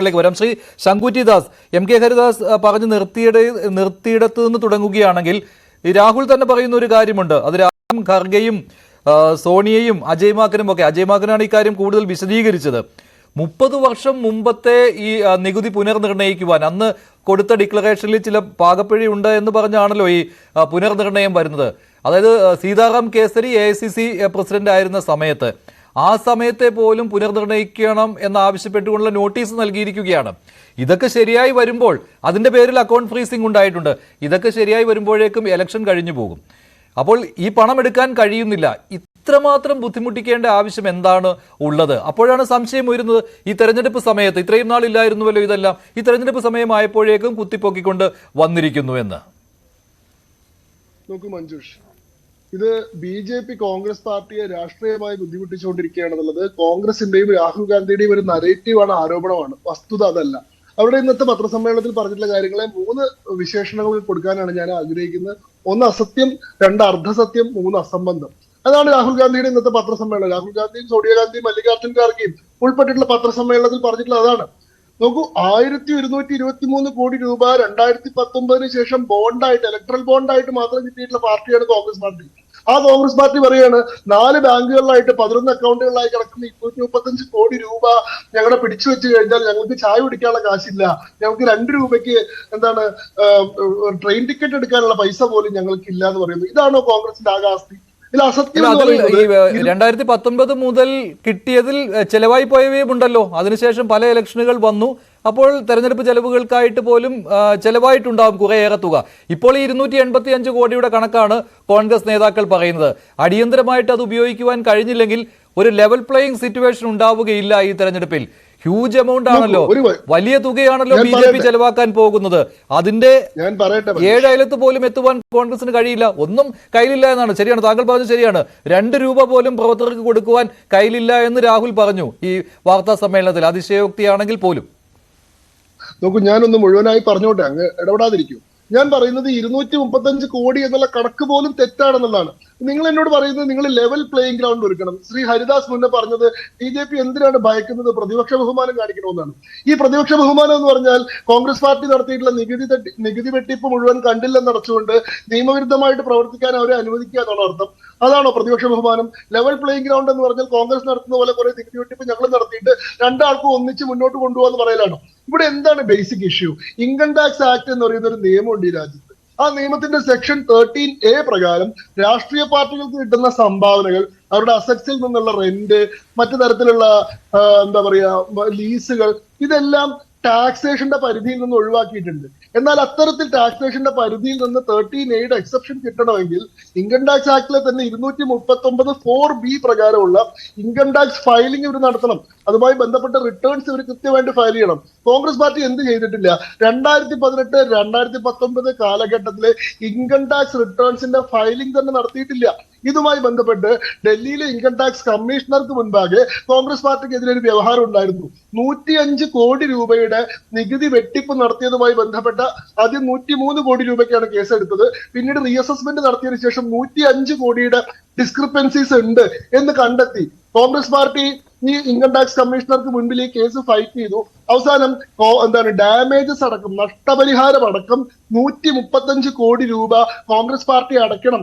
ിലേക്ക് വരാം. Shri Shankutty Das M K Haridas പറഞ്ഞ് നിർത്തിയിട നിർത്തിയിടത്ത് നിന്ന് തുടങ്ങുകയാണെങ്കിൽ രാഹുൽ തന്നെ പറയുന്ന ഒരു കാര്യമുണ്ട്. അത് രാഹുലും ഖർഗയും സോണിയയും അജയ് മാക്കനും ഒക്കെ അജയ് മാക്കനാണ് ഇക്കാര്യം കൂടുതൽ വിശദീകരിച്ചത്. മുപ്പത് വർഷം മുമ്പത്തെ ഈ നികുതി പുനർനിർണയിക്കുവാൻ അന്ന് കൊടുത്ത ഡിക്ലറേഷനിൽ ചില പാകപ്പിഴി ഉണ്ട് എന്ന് പറഞ്ഞാണല്ലോ ഈ പുനർനിർണയം വരുന്നത്. അതായത് സീതാറാം കേസരി എ പ്രസിഡന്റ് ആയിരുന്ന സമയത്ത്. ആ സമയത്തെ പോലും പുനർനിർണയിക്കണം എന്നാവശ്യപ്പെട്ടുകൊണ്ടുള്ള നോട്ടീസ് നൽകിയിരിക്കുകയാണ്. ഇതൊക്കെ ശരിയായി വരുമ്പോൾ അതിന്റെ പേരിൽ അക്കൗണ്ട് ഫ്രീസിംഗ് ഉണ്ടായിട്ടുണ്ട്. ഇതൊക്കെ ശരിയായി വരുമ്പോഴേക്കും ഇലക്ഷൻ കഴിഞ്ഞു പോകും. അപ്പോൾ ഈ പണം എടുക്കാൻ കഴിയുന്നില്ല. ഇത്രമാത്രം ബുദ്ധിമുട്ടിക്കേണ്ട ആവശ്യം എന്താണ് ഉള്ളത്? അപ്പോഴാണ് സംശയം വരുന്നത് ഈ തെരഞ്ഞെടുപ്പ് സമയത്ത് ഇത്രയും നാളില്ലായിരുന്നുവല്ലോ ഇതെല്ലാം. ഈ തെരഞ്ഞെടുപ്പ് സമയമായപ്പോഴേക്കും കുത്തിപ്പൊക്കിക്കൊണ്ട് വന്നിരിക്കുന്നു എന്ന്. നോക്കൂ മഞ്ജുഷ്. ഇത് ബി ജെ പി കോൺഗ്രസ് പാർട്ടിയെ രാഷ്ട്രീയമായി ബുദ്ധിമുട്ടിച്ചുകൊണ്ടിരിക്കുകയാണെന്നുള്ളത് കോൺഗ്രസിന്റെയും രാഹുൽ ഗാന്ധിയുടെയും ഒരു നരേറ്റീവാണ് ആരോപണമാണ്. വസ്തുത അതല്ല. അവരുടെ ഇന്നത്തെ പത്രസമ്മേളനത്തിൽ പറഞ്ഞിട്ടുള്ള കാര്യങ്ങളെ മൂന്ന് വിശേഷണങ്ങൾ കൊടുക്കാനാണ് ഞാൻ ആഗ്രഹിക്കുന്നത്. ഒന്ന് അസത്യം രണ്ട് അർദ്ധസത്യം മൂന്ന് അസംബന്ധം. അതാണ് രാഹുൽ ഗാന്ധിയുടെ ഇന്നത്തെ പത്രസമ്മേളനം. രാഹുൽ ഗാന്ധിയും സോണിയാഗാന്ധിയും മല്ലികാർജുൻ ഖാർഗെയും ഉൾപ്പെട്ടിട്ടുള്ള പത്രസമ്മേളനത്തിൽ പറഞ്ഞിട്ടുള്ള അതാണ്. നോക്കൂ ആയിരത്തി ഒരുന്നൂറ്റി ഇരുപത്തി മൂന്ന് കോടി രൂപ രണ്ടായിരത്തി പത്തൊമ്പതിന് ശേഷം ബോണ്ടായിട്ട് ഇലക്ട്രൽ ബോണ്ടായിട്ട് മാത്രം കിട്ടിയിട്ടുള്ള പാർട്ടിയാണ് കോൺഗ്രസ് പാർട്ടി. ആ കോൺഗ്രസ് പാർട്ടി പറയാണ് നാല് ബാങ്കുകളിലായിട്ട് പതിനൊന്ന് അക്കൗണ്ടുകളിലായി കിടക്കുന്ന ഇരുന്നൂറ്റി മുപ്പത്തഞ്ച് കോടി രൂപ ഞങ്ങളെ പിടിച്ചു വെച്ച് കഴിഞ്ഞാൽ ഞങ്ങൾക്ക് ചായ കുടിക്കാനുള്ള കാശില്ല. ഞങ്ങൾക്ക് രണ്ട് രൂപയ്ക്ക് എന്താണ് ട്രെയിൻ ടിക്കറ്റ് എടുക്കാനുള്ള പൈസ പോലും ഞങ്ങൾക്ക് ഇല്ല എന്ന് പറയുന്നു. ഇതാണോ കോൺഗ്രസിന്റെ ആകെ രണ്ടായിരത്തി പത്തൊൻപത് മുതൽ കിട്ടിയതിൽ ചെലവായി പോയവയും ഉണ്ടല്ലോ അതിനുശേഷം പല ഇലക്ഷനുകൾ വന്നു. അപ്പോൾ തെരഞ്ഞെടുപ്പ് ചെലവുകൾക്കായിട്ട് പോലും ചെലവായിട്ടുണ്ടാവും കുറേയേറെ തുക. ഇപ്പോൾ ഈ ഇരുന്നൂറ്റി എൺപത്തി അഞ്ച് കോടിയുടെ കണക്കാണ് കോൺഗ്രസ് നേതാക്കൾ പറയുന്നത്. അടിയന്തരമായിട്ട് അത് ഉപയോഗിക്കുവാൻ കഴിഞ്ഞില്ലെങ്കിൽ ഒരു ലെവൽ പ്ലേയിങ് സിറ്റുവേഷൻ ഉണ്ടാവുകയില്ല ഈ തെരഞ്ഞെടുപ്പിൽ. ഹ്യൂജ് എമൗണ്ട് ആണല്ലോ. വലിയ തുകയാണല്ലോ ബി ജെ പി ചെലവാക്കാൻ പോകുന്നത്. അതിന്റെ ഞാൻ പറയട്ടെ ഏഴ് അയലത്ത് പോലും എത്തുവാൻ കോൺഗ്രസിന് കഴിയില്ല. ഒന്നും കയ്യിലില്ല എന്നാണ്. ശരിയാണ്. താങ്കൾ പറഞ്ഞത് ശരിയാണ്. രണ്ട് രൂപ പോലും പ്രവർത്തകർക്ക് കൊടുക്കുവാൻ കയ്യിലില്ല എന്ന് രാഹുൽ പറഞ്ഞു ഈ വാർത്താ സമ്മേളനത്തിൽ. അതിശയോക്തിയാണെങ്കിൽ പോലും. നോക്കൂ ഞാനൊന്ന് മുഴുവനായി പറഞ്ഞോട്ടെ. അങ്ങ് ഇടപെടാതിരിക്കും. ഞാൻ പറയുന്നത് ഇരുന്നൂറ്റി മുപ്പത്തഞ്ച് കോടി എന്നുള്ള കണക്ക് പോലും തെറ്റാണെന്നുള്ളതാണ്. നിങ്ങൾ എന്നോട് പറയുന്നത് നിങ്ങൾ ലെവൽ പ്ലേയിങ് ഗ്രൗണ്ട് ഒരുക്കണം. ശ്രീ ഹരിദാസ് മുന്നേ പറഞ്ഞത് ബി ജെ പി എന്തിനാണ് ഭയക്കുന്നത്? പ്രതിപക്ഷ ബഹുമാനം കാണിക്കണമെന്നാണ്. ഈ പ്രതിപക്ഷ ബഹുമാനം എന്ന് പറഞ്ഞാൽ കോൺഗ്രസ് പാർട്ടി നടത്തിയിട്ടുള്ള നികുതി നികുതി വെട്ടിപ്പ് മുഴുവൻ കണ്ടില്ലെന്ന് നടച്ചുകൊണ്ട് നിയമവിരുദ്ധമായിട്ട് പ്രവർത്തിക്കാൻ അവരെ അനുവദിക്കുക എന്നുള്ള അർത്ഥം അതാണോ പ്രതിപക്ഷ ബഹുമാനം? ലെവൽ പ്ലേയിങ് ഗ്രൗണ്ട് എന്ന് പറഞ്ഞാൽ കോൺഗ്രസ് നടത്തുന്ന പോലെ കുറെ നികുതി വെട്ടിപ്പ് ഞങ്ങൾ നടത്തിയിട്ട് രണ്ടാൾക്കും ഒന്നിച്ച് മുന്നോട്ട് കൊണ്ടുപോകാന്ന് പറയലാണോ. ഇവിടെ എന്താണ് basic issue income tax act എന്ന് പറയുന്ന ഒരു നിയമമുണ്ട് ഈ രാജ്യത്ത്. ആ നിയമത്തിന്റെ സെക്ഷൻ തേർട്ടീൻ എ പ്രകാരം രാഷ്ട്രീയ പാർട്ടികൾക്ക് കിട്ടുന്ന സംഭാവനകൾ അവരുടെ അസറ്റ്സിൽ നിന്നുള്ള റെന്റ് മറ്റു തരത്തിലുള്ള എന്താ പറയാ ലീസുകൾ ഇതെല്ലാം ടാക്സേഷന്റെ പരിധിയിൽ നിന്ന് ഒഴിവാക്കിയിട്ടുണ്ട്. എന്നാൽ അത്തരത്തിൽ ടാക്സേഷന്റെ പരിധിയിൽ നിന്ന് തേർട്ടീൻ എയ്ഡ് എക്സെപ്ഷൻ കിട്ടണമെങ്കിൽ ഇൻകം ടാക്സ് ആക്ടിലെ തന്നെ ഇരുന്നൂറ്റി മുപ്പത്തി ഒമ്പത് ഫോർ ബി പ്രകാരമുള്ള ഇൻകം ടാക്സ് ഫയലിംഗ് ഇവർ നടത്തണം. അതുമായി ബന്ധപ്പെട്ട റിട്ടേൺസ് ഇവർ കൃത്യമായിട്ട് ഫയൽ ചെയ്യണം. കോൺഗ്രസ് പാർട്ടി എന്ത് ചെയ്തിട്ടില്ല? രണ്ടായിരത്തി പതിനെട്ട് രണ്ടായിരത്തി പത്തൊമ്പത് കാലഘട്ടത്തിലെ ഇൻകം ടാക്സ് റിട്ടേൺസിന്റെ ഫയലിംഗ് തന്നെ നടത്തിയിട്ടില്ല. ഇതുമായി ബന്ധപ്പെട്ട് ഡൽഹിയിലെ ഇൻകം ടാക്സ് കമ്മീഷണർക്ക് മുൻപാകെ കോൺഗ്രസ് പാർട്ടിക്കെതിരെ ഒരു വ്യവഹാരം ഉണ്ടായിരുന്നു. നൂറ്റിയഞ്ച് കോടി രൂപയുടെ നികുതി വെട്ടിപ്പ് നടത്തിയതുമായി ബന്ധപ്പെട്ട ആദ്യം നൂറ്റി മൂന്ന് കോടി രൂപയ്ക്കാണ് കേസെടുത്തത്. പിന്നീട് റീഅസസ്മെന്റ് നടത്തിയതിനു ശേഷം നൂറ്റി അഞ്ച് കോടിയുടെ ഡിസ്ക്രിപ്പൻസീസ് ഉണ്ട് എന്ന് കണ്ടെത്തി. കോൺഗ്രസ് പാർട്ടി ഈ ഇൻകം ടാക്സ് കമ്മീഷണർക്ക് മുൻപിൽ ഈ കേസ് ഫൈറ്റ് ചെയ്തു. അവസാനം എന്താണ് ഡാമേജസ് അടക്കം നഷ്ടപരിഹാരം അടക്കം നൂറ്റി മുപ്പത്തഞ്ച് കോടി രൂപ കോൺഗ്രസ് പാർട്ടി അടയ്ക്കണം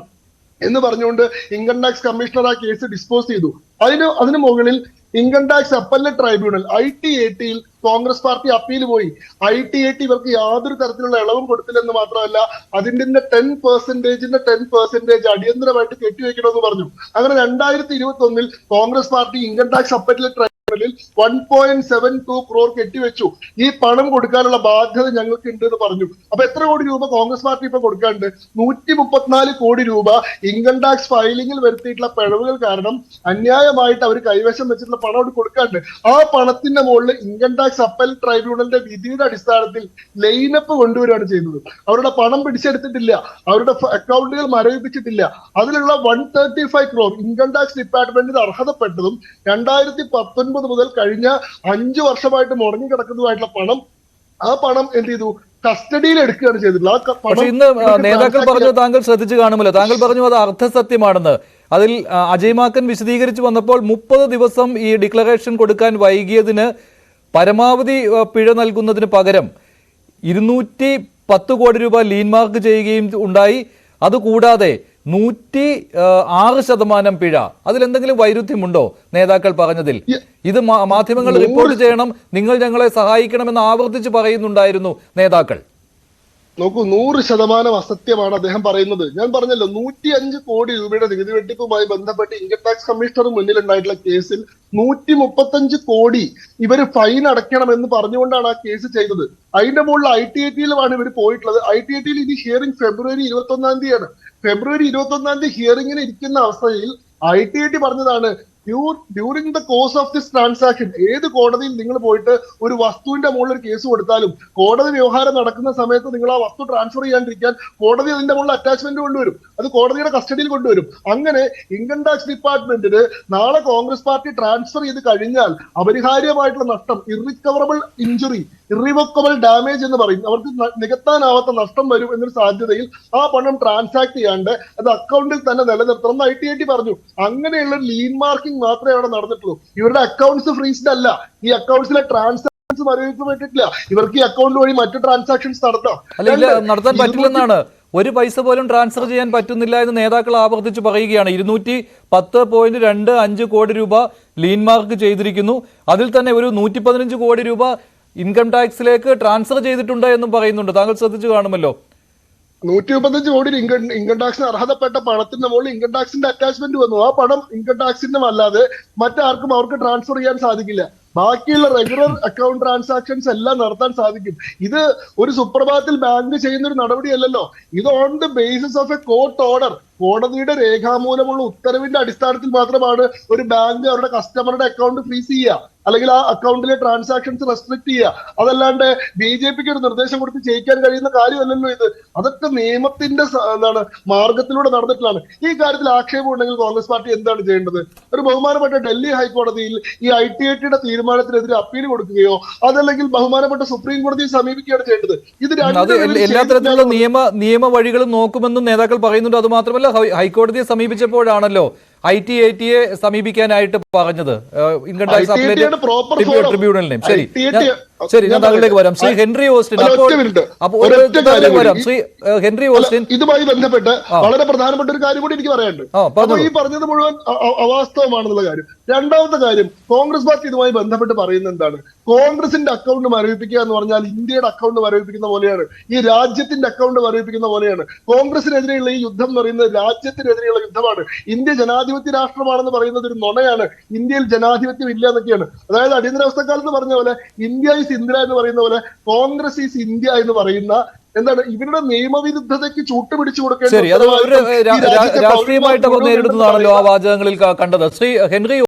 എന്ന് പറഞ്ഞുകൊണ്ട് ഇൻകം ടാക്സ് കമ്മീഷണർ ആ കേസ് ഡിസ്പോസ് ചെയ്തു. അതിന് അതിന് മുകളിൽ income tax appellate tribunal I T A ടിയിൽ കോൺഗ്രസ് പാർട്ടി അപ്പീൽ പോയി. ഐ ടി എ ടി ഇവർക്ക് യാതൊരു തരത്തിലുള്ള ഇളവും കൊടുത്തില്ലെന്ന് മാത്രമല്ല അതിന്റെ ടെൻ പെർസെന്റേജിന്റെ ടെൻ പെർസെന്റേജ് അടിയന്തരമായിട്ട് കെട്ടിവെക്കണമെന്ന് പറഞ്ഞു. അങ്ങനെ രണ്ടായിരത്തി ഇരുപത്തി ഒന്നിൽ Congress party income tax appellate ട്രൈബ്യൂണലിൽ one point seven two crore കെട്ടിവെച്ചു. ഈ പണം കൊടുക്കാനുള്ള ബാധ്യത ഞങ്ങൾക്ക് ഉണ്ട് എന്ന് പറഞ്ഞു. അപ്പൊ എത്ര കോടി രൂപ കോൺഗ്രസ് പാർട്ടി ഇപ്പൊ കൊടുക്കാണ്ട് നൂറ്റി മുപ്പത്തിനാല് കോടി രൂപ ഇൻകം ടാക്സ് ഫയലിംഗിൽ വരുത്തിയിട്ടുള്ള പിഴവുകൾ കാരണം അന്യായമായിട്ട് അവർ കൈവശം വെച്ചിട്ടുള്ള പണം അവിടെ കൊടുക്കാണ്ട് ആ പണത്തിന്റെ മുകളിൽ ഇൻകം ടാക്സ് അപ്പൽ ട്രൈബ്യൂണലിന്റെ വിധിയുടെ അടിസ്ഥാനത്തിൽ ലൈനപ്പ് കൊണ്ടുവരികയാണ് ചെയ്യുന്നത്. അവരുടെ പണം പിടിച്ചെടുത്തിട്ടില്ല. അവരുടെ അക്കൗണ്ടുകൾ മരവിപ്പിച്ചിട്ടില്ല. അതിലുള്ള one thirty five crore income tax ഡിപ്പാർട്ട്മെന്റിന് അർഹതപ്പെട്ടതും രണ്ടായിരത്തി പത്തൊൻപത് മുതൽ കഴിഞ്ഞ അഞ്ചു വർഷമായിട്ട് മുടങ്ങി കിടക്കുന്നതുമായിട്ടുള്ള പണം ആ പണം എന്ത് ചെയ്തു? കസ്റ്റഡിയിൽ എടുക്കുകയാണ് ചെയ്തിട്ടുള്ളത്. ഇന്ന് നേതാക്കൾ പറഞ്ഞു താങ്കൾ ശ്രദ്ധിച്ചു കാണുമല്ലോ. താങ്കൾ പറഞ്ഞു അത് അർത്ഥസത്യമാണെന്ന്. അതിൽ അജയ്മാക്കൻ അജയ് മാക്കൻ വിശദീകരിച്ചു വന്നപ്പോൾ മുപ്പത് ദിവസം ഈ ഡിക്ലറേഷൻ കൊടുക്കാൻ വൈകിയതിന് പരമാവധി പിഴ നൽകുന്നതിന് പകരം ഇരുന്നൂറ്റി പത്ത് കോടി രൂപ ലീൻ മാർക്ക് ചെയ്യുകയും ഉണ്ടായി. അതുകൂടാതെ നൂറ്റി ആറ് ശതമാനം പിഴ. അതിലെന്തെങ്കിലും വൈരുദ്ധ്യമുണ്ടോ? നേതാക്കൾ പറഞ്ഞതിൽ. ഇത് മാധ്യമങ്ങൾ റിപ്പോർട്ട് ചെയ്യണം നിങ്ങൾ ഞങ്ങളെ സഹായിക്കണമെന്ന് ആവർത്തിച്ച് പറയുന്നുണ്ടായിരുന്നു നേതാക്കൾ. നോക്കൂ നൂറ് ശതമാനം അസത്യമാണ് അദ്ദേഹം പറയുന്നത്. ഞാൻ പറഞ്ഞല്ലോ നൂറ്റി അഞ്ച് കോടി രൂപയുടെ നികുതി വെട്ടിപ്പുമായി ബന്ധപ്പെട്ട് ഇൻകം ടാക്സ് കമ്മീഷണർ മുന്നിൽ ഉണ്ടായിട്ടുള്ള കേസിൽ നൂറ്റി മുപ്പത്തഞ്ച് കോടി ഇവർ ഫൈൻ അടയ്ക്കണം എന്ന് പറഞ്ഞുകൊണ്ടാണ് ആ കേസ് ചെയ്തത്. അതിന്റെ മുകളിൽ ഐ ടി ഐ ടിയിലുമാണ് ഇവർ പോയിട്ടുള്ളത്. ഐ ടി ഐ ടിയിൽ ഇനി ഹിയറിംഗ് ഫെബ്രുവരി ഇരുപത്തി ഒന്നാം തീയതിയാണ്. ഫെബ്രുവരി ഇരുപത്തി ഒന്നാം തീയതി ഹിയറിംഗിന് ഇരിക്കുന്ന അവസ്ഥയിൽ ഐ ടി ഐ ടി പറഞ്ഞതാണ് during the course of this transaction ഏത് കോടതിയിൽ നിങ്ങൾ പോയിട്ട് ഒരു വസ്തുവിന്റെ മുകളിൽ ഒരു കേസ് കൊടുത്താലും കോടതി വ്യവഹാരം നടക്കുന്ന സമയത്ത് നിങ്ങൾ ആ വസ്തു ട്രാൻസ്ഫർ ചെയ്യാണ്ടിരിക്കാൻ കോടതി അതിന്റെ മുകളിൽ അറ്റാച്ച്മെന്റ് കൊണ്ടുവരും. അത് കോടതിയുടെ കസ്റ്റഡിയിൽ കൊണ്ടുവരും. അങ്ങനെ ഇൻകം ടാക്സ് ഡിപ്പാർട്ട്മെന്റിന് നാളെ കോൺഗ്രസ് പാർട്ടി ട്രാൻസ്ഫർ ചെയ്ത് കഴിഞ്ഞാൽ അപരിഹാര്യമായിട്ടുള്ള നഷ്ടം ഇറിക്കവറബിൾ ഇഞ്ചുറി ഇറിവക്കബിൾ ഡാമേജ് എന്ന് പറയും. അവർക്ക് നികത്താനാവാത്ത നഷ്ടം വരും എന്നൊരു സാധ്യതയിൽ ആ പണം ട്രാൻസാക്ട് ചെയ്യാണ്ട് അത് അക്കൗണ്ടിൽ തന്നെ നിലനിർത്തണം എന്ന് ഐ ടി ഐ ടി പറഞ്ഞു. അങ്ങനെയുള്ള ലീൻ മാർക്കിംഗ് മാത്രമേ അവിടെ നടന്നിട്ടുള്ളൂ. ഇവരുടെ അക്കൗണ്ട്സ് ഫ്രീസ്ഡ് അല്ല. ഈ അക്കൗണ്ട്സിലെ ട്രാൻസാക്ഷൻസ് മരവിക്കപ്പെട്ടിട്ടില്ല ഇവർക്ക് ഈ അക്കൗണ്ട് വഴി മറ്റു ട്രാൻസാക്ഷൻസ് നടത്താം നടത്താൻ പറ്റില്ലെന്നാണ്. ഒരു പൈസ പോലും ട്രാൻസ്ഫർ ചെയ്യാൻ പറ്റുന്നില്ല എന്ന് നേതാക്കൾ ആവർത്തിച്ച് പറയുകയാണ്. ഇരുന്നൂറ്റി പത്ത് പോയിന്റ് രണ്ട് അഞ്ച് കോടി രൂപ ലീൻ മാർക്ക് ചെയ്തിരിക്കുന്നു. അതിൽ തന്നെ ഒരു നൂറ്റി പതിനഞ്ച് കോടി രൂപ ഇൻകം ടാക്സിലേക്ക് ട്രാൻസ്ഫർ ചെയ്തിട്ടുണ്ട് എന്നും പറയുന്നുണ്ട്. താങ്കൾ ശ്രദ്ധിച്ചു കാണുമല്ലോ. നൂറ്റി മുപ്പത്തഞ്ച് കോടി ഇൻകം ഇൻകം ടാക്സിന് അർഹതപ്പെട്ട പണത്തിന്റെ മുകളിൽ ഇൻകം ടാക്സിന്റെ അറ്റാച്ച്മെന്റ് വന്നു. ആ പണം ഇൻകം ടാക്സിന്റെ അല്ലാതെ മറ്റാർക്കും അവർക്ക് ട്രാൻസ്ഫർ ചെയ്യാൻ സാധിക്കില്ല. ബാക്കിയുള്ള റെഗുലർ അക്കൗണ്ട് ട്രാൻസാക്ഷൻസ് എല്ലാം നടത്താൻ സാധിക്കും. ഇത് ഒരു സുപ്രഭാതത്തിൽ ബാങ്ക് ചെയ്യുന്ന ഒരു നടപടിയല്ലല്ലോ. ഇത് on the basis of a court order കോടതിയുടെ രേഖാമൂലമുള്ള ഉത്തരവിന്റെ അടിസ്ഥാനത്തിൽ മാത്രമാണ് ഒരു ബാങ്ക് അവരുടെ കസ്റ്റമറുടെ അക്കൗണ്ട് ഫ്രീസ് ചെയ്യുക. അല്ലെങ്കിൽ ആ അക്കൗണ്ടിലെ ട്രാൻസാക്ഷൻസ് റെസ്ട്രിക്ട് ചെയ്യുക. അതല്ലാണ്ട് ബി ജെ പിക്ക് ഒരു നിർദ്ദേശം കൊടുത്ത് ചെയ്യിക്കാൻ കഴിയുന്ന കാര്യമല്ലല്ലോ ഇത്. അതൊക്കെ നിയമത്തിന്റെ എന്താണ് മാർഗത്തിലൂടെ നടന്നിട്ടുള്ളതാണ്. ഈ കാര്യത്തിൽ ആക്ഷേപം ഉണ്ടെങ്കിൽ കോൺഗ്രസ് പാർട്ടി എന്താണ് ചെയ്യേണ്ടത്? ഒരു ബഹുമാനപ്പെട്ട ഡൽഹി ഹൈക്കോടതിയിൽ ഈ ഐ ടി ഐ ടിയുടെ തീരുമാനത്തിനെതിരെ അപ്പീൽ കൊടുക്കുകയോ അതല്ലെങ്കിൽ ബഹുമാനപ്പെട്ട സുപ്രീം കോടതിയെ സമീപിക്കുകയാണ് ചെയ്യേണ്ടത്. ഇത് എല്ലാ തരത്തിലുള്ള നിയമ നിയമ വഴികളും നോക്കുമെന്നും നേതാക്കൾ പറയുന്നുണ്ട്. അത് മാത്രമല്ല ഹൈക്കോടതിയെ സമീപിച്ചപ്പോഴാണല്ലോ ഐ ടി ഐ ടിയെ സമീപിക്കാനായിട്ട് പറഞ്ഞത്. Income tax. ട്രിബ്യൂണലിനെയും ശരി. ശരി ഞാൻ താങ്കളിലേക്ക് വരാം. ശ്രീ ഹെൻറി ഓസ്റ്റിൻ അപ്പോൾ വരാം. ശ്രീ ഹെൻറി ഓസ്റ്റിൻ ഇതുമായി ബന്ധപ്പെട്ട് വളരെ പ്രധാനപ്പെട്ട ഒരു കാര്യം കൂടി എനിക്ക് പറയാനുണ്ട്. ഈ പറഞ്ഞത് മുഴുവൻ അവാസ്തവമാണെന്നുള്ള കാര്യം. രണ്ടാമത്തെ കാര്യം കോൺഗ്രസ് പാർട്ടി ഇതുമായി ബന്ധപ്പെട്ട് പറയുന്നത് എന്താണ്? കോൺഗ്രസിന്റെ അക്കൗണ്ട് മരവിപ്പിക്കുക എന്ന് പറഞ്ഞാൽ ഇന്ത്യയുടെ അക്കൗണ്ട് മരവിപ്പിക്കുന്ന പോലെയാണ്. ഈ രാജ്യത്തിന്റെ അക്കൗണ്ട് മരവിപ്പിക്കുന്ന പോലെയാണ്. കോൺഗ്രസിനെതിരെയുള്ള ഈ യുദ്ധം എന്ന് പറയുന്നത് രാജ്യത്തിനെതിരെയുള്ള യുദ്ധമാണ്. ഇന്ത്യ ജനാധിപത്യ രാഷ്ട്രമാണെന്ന് പറയുന്നത് ഒരു നുണയാണ്. ഇന്ത്യയിൽ ജനാധിപത്യം ഇല്ല എന്നൊക്കെയാണ്. അതായത് അടിയന്തരാവസ്ഥക്കാലത്ത് പറഞ്ഞ പോലെ ഇന്ത്യ ഈസ് ഇന്ത്യ എന്ന് പറയുന്ന പോലെ കോൺഗ്രസ് ഈസ് ഇന്ത്യ എന്ന് പറയുന്ന എന്താണ് ഇവരുടെ നിയമവിരുദ്ധതയ്ക്ക് ചൂട്ടുപിടിച്ചു കൊടുക്കേണ്ടത് രാഷ്ട്രീയമായിട്ട് നേരിടുന്നതാണല്ലോ ആ വാചകങ്ങളിൽ കണ്ടത്. ശ്രീ ഹെൻറി